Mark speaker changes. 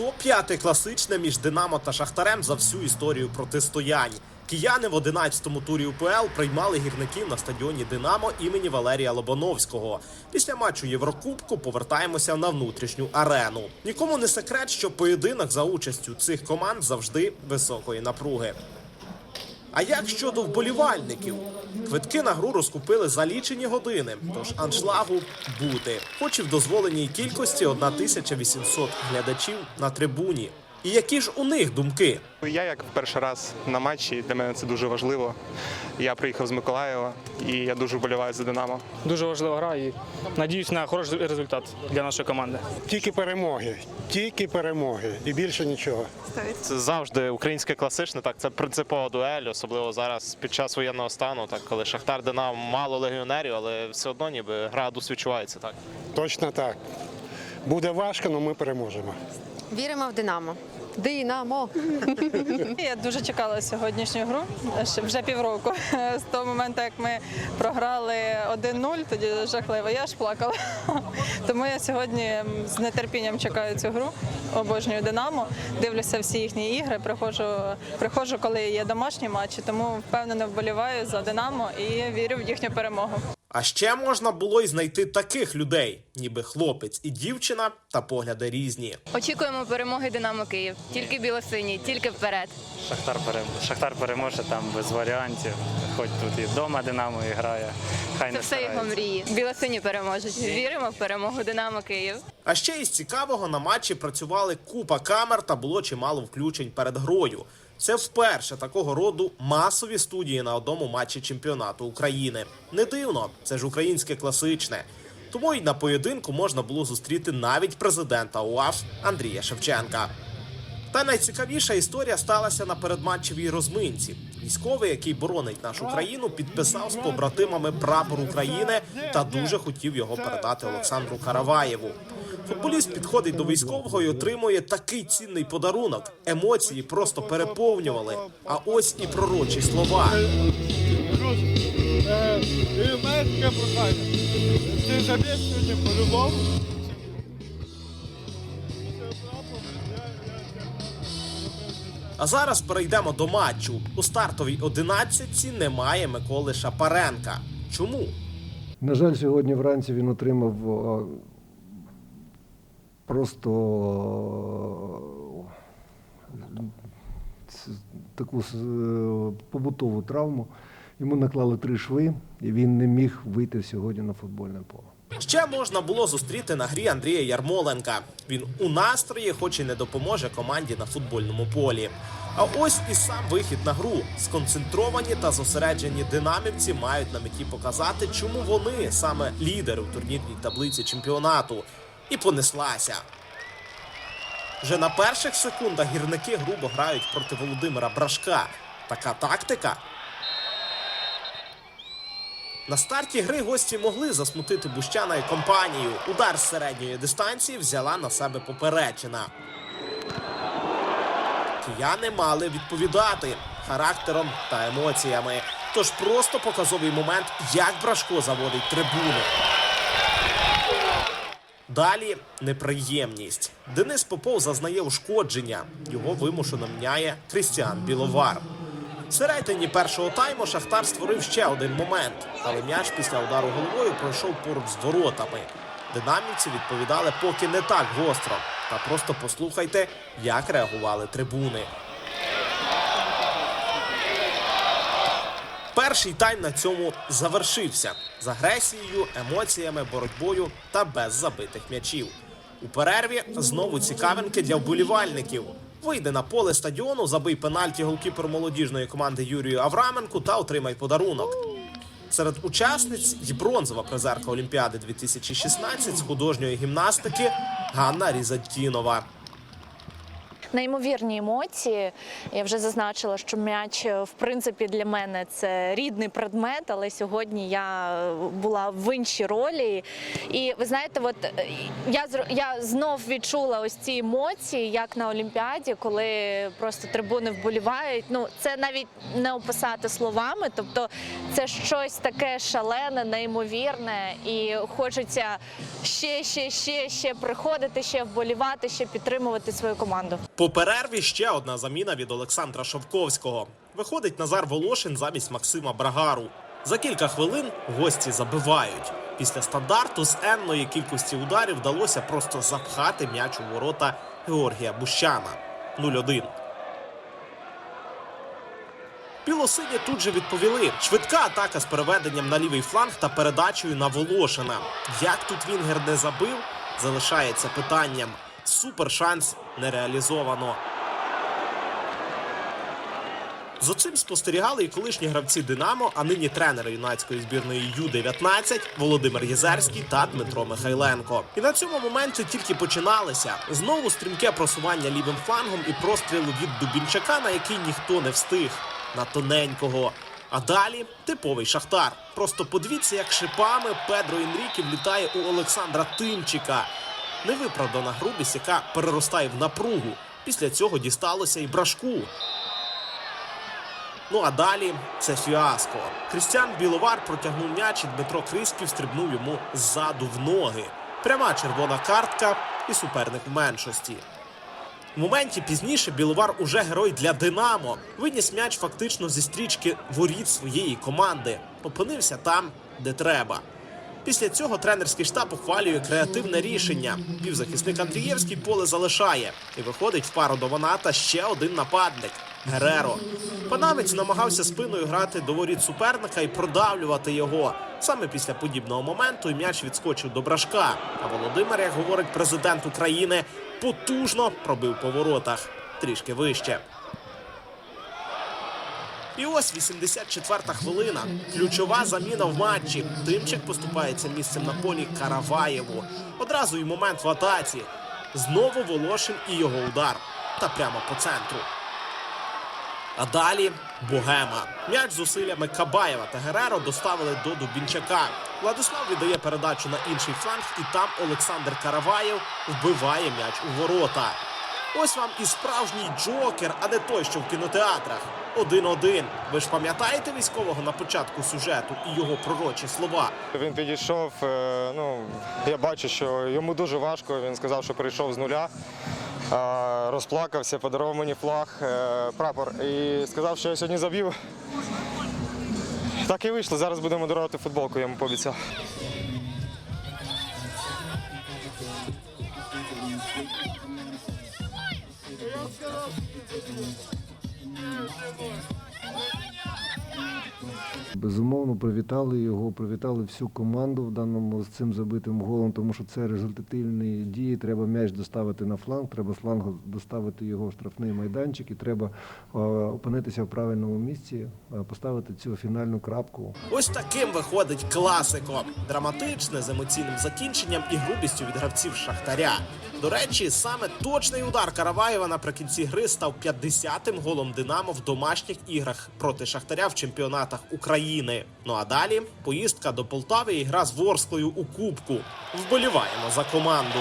Speaker 1: 105-те класичне між Динамо та Шахтарем за всю історію протистоянь. Кияни в 11-му турі УПЛ приймали гірників на стадіоні Динамо імені Валерія Лобановського. Після матчу Єврокубку повертаємося на внутрішню арену. Нікому не секрет, що поєдинок за участю цих команд завжди високої напруги. А як щодо вболівальників? Квитки на гру розкупили за лічені години, тож аншлагу бути. Хоч і в дозволеній кількості 1800 глядачів на трибуні. І які ж у них думки?
Speaker 2: Я як перший раз на матчі, для мене це дуже важливо. Я приїхав з Миколаєва і я дуже вболіваю за Динамо.
Speaker 3: Дуже важлива гра і надіюсь на хороший результат для нашої команди.
Speaker 4: Тільки перемоги, тільки перемоги і більше нічого.
Speaker 5: Це завжди українське класичне, так це принципова дуель, особливо зараз під час воєнного стану, так коли Шахтар Динамо мало легіонерів, але все одно ніби градус відчувається так.
Speaker 4: Точно так. Буде важко, але ми переможемо.
Speaker 6: Віримо в Динамо. Динамо!
Speaker 7: Я дуже чекала сьогоднішню гру вже півроку. З того моменту, як ми програли 1-0, тоді жахливо. Я аж плакала. Тому я сьогодні з нетерпінням чекаю цю гру. Обожнюю Динамо. Дивлюся всі їхні ігри. Приходжу, приходжу, коли є домашні матчі, тому впевнено вболіваю за Динамо і вірю в їхню перемогу.
Speaker 1: А ще можна було й знайти таких людей, ніби хлопець і дівчина, та погляди різні.
Speaker 8: Очікуємо перемоги Динамо Київ. Тільки білосині, тільки вперед.
Speaker 3: Шахтар переможе. Шахтар переможе там без варіантів. Хоч тут і вдома Динамо і грає. Хай
Speaker 8: Це
Speaker 3: не
Speaker 8: все його мрії. Білосині переможуть. Віримо в перемогу Динамо Київ.
Speaker 1: А ще із цікавого на матчі працювали купа камер та було чимало включень перед грою. Це вперше такого роду масові студії на одному матчі чемпіонату України. Не дивно, це ж українське класичне. Тому й на поєдинку можна було зустріти навіть президента УАФ Андрія Шевченка. Та найцікавіша історія сталася на передматчевій розминці. Військовий, який боронить нашу країну, підписав з побратимами прапор України та дуже хотів його передати Олександру Караваєву. Футболіст підходить до військового і отримує такий цінний подарунок. Емоції просто переповнювали. А ось і пророчі слова.
Speaker 9: Е. Ти сьогодні по-любому.
Speaker 1: А зараз перейдемо до матчу. У стартовій одинадцятці немає Миколи Шапаренка. Чому?
Speaker 10: На жаль, сьогодні вранці він отримав просто таку е, побутову травму. Йому наклали три шви, і він не міг вийти сьогодні на футбольне поле.
Speaker 1: Ще можна було зустріти на грі Андрія Ярмоленка. Він у настрої, хоч і не допоможе команді на футбольному полі. А ось і сам вихід на гру. Сконцентровані та зосереджені динамівці мають на меті показати, чому вони саме лідери у турнірній таблиці чемпіонату. І понеслася. Вже на перших секундах гірники грубо грають проти Володимира Брашка. Така тактика на старті гри гості могли засмутити Бущана і компанію. Удар з середньої дистанції взяла на себе поперечина. Кияни мали відповідати характером та емоціями. Тож просто показовий момент, як Брашко заводить трибуну. Далі неприємність. Денис Попов зазнає ушкодження. Його вимушено міняє Крістіан Біловар. Всередині першого тайму Шахтар створив ще один момент, але м'яч після удару головою пройшов поруч з воротами. Динамівці відповідали поки не так гостро. Та просто послухайте, як реагували трибуни. Перший тайм на цьому завершився з агресією, емоціями, боротьбою та без забитих м'ячів. У перерві знову цікавинки для вболівальників. Вийди на поле стадіону, забий пенальті голкіпер молодіжної команди Юрію Авраменку та отримай подарунок. Серед учасниць й бронзова призерка Олімпіади 2016 з художньої гімнастики Ганна Різантінова.
Speaker 11: Неймовірні емоції. Я вже зазначила, що м'яч е, в принципі для мене це рідний предмет, але сьогодні я е, була в іншій ролі. І ви знаєте, от е, я я знов відчула ось ці емоції, як на Олімпіаді, коли просто трибуни вболівають. Ну це навіть не описати словами. Тобто, це щось таке шалене, неймовірне, і хочеться ще, ще, ще, ще приходити, ще вболівати, ще підтримувати свою команду.
Speaker 1: По перерві ще одна заміна від Олександра Шовковського. Виходить Назар Волошин замість Максима Брагару. За кілька хвилин гості забивають. Після стандарту з енної кількості ударів вдалося просто запхати м'яч у ворота Георгія Бущана 0-1. Білосині тут же відповіли. Швидка атака з переведенням на лівий фланг та передачею на Волошина. Як тут Вінгер не забив, залишається питанням. Супер шанс не реалізовано. За цим спостерігали і колишні гравці Динамо, а нині тренери юнацької збірної Ю-19 Володимир Єзерський та Дмитро Михайленко. І на цьому моменті тільки починалися. Знову стрімке просування лівим флангом і простріл від Дубінчака, на який ніхто не встиг. На тоненького. А далі типовий шахтар. Просто подивіться, як шипами Педро Інрікі влітає у Олександра Тимчика. Невиправдана грубість, яка переростає в напругу. Після цього дісталося і брашку. Ну а далі це фіаско. Крістіан Біловар протягнув м'яч і Дмитро Криськів стрибнув йому ззаду в ноги. Пряма червона картка і суперник в меншості. В моменті пізніше Біловар уже герой для Динамо. Виніс м'яч фактично зі стрічки воріт своєї команди. Опинився там, де треба. Після цього тренерський штаб ухвалює креативне рішення. Півзахисник Андрієвський поле залишає і виходить в пару до Ваната ще один нападник Гереро. Панамець намагався спиною грати до воріт суперника і продавлювати його. Саме після подібного моменту і м'яч відскочив до брашка. А Володимир, як говорить президент України, потужно пробив по воротах трішки вище. І ось 84-та хвилина. Ключова заміна в матчі. Тимчик поступається місцем на полі Караваєву. Одразу і момент в атаці. Знову Волошин і його удар. Та прямо по центру. А далі Богема. М'яч з усиллями Кабаєва та Гереро доставили до Дубінчака. Владислав віддає передачу на інший фланг, і там Олександр Караваєв вбиває м'яч у ворота. Ось вам і справжній джокер, а не той, що в кінотеатрах. Один-один. Ви ж пам'ятаєте військового на початку сюжету і його пророчі слова?
Speaker 2: Він підійшов. е, Ну я бачу, що йому дуже важко. Він сказав, що прийшов з нуля. Розплакався, подарував мені флаг, е, прапор і сказав, що я сьогодні заб'ю. Так і вийшло. Зараз будемо дарувати футболку, я йому пообіцяв. Deus! Meu Senhor!
Speaker 10: Безумовно, привітали його, привітали всю команду в даному з цим забитим голом, тому що це результативні дії. Треба м'яч доставити на фланг, треба з доставити його в штрафний майданчик, і треба е, опинитися в правильному місці, е, поставити цю фінальну крапку.
Speaker 1: Ось таким виходить класико. Драматичне з емоційним закінченням і грубістю від гравців Шахтаря. До речі, саме точний удар Караваєва наприкінці гри став 50-тим голом Динамо в домашніх іграх проти Шахтаря в чемпіонатах України. Ну а далі поїздка до Полтави і гра з Ворсклою у Кубку. Вболіваємо за команду.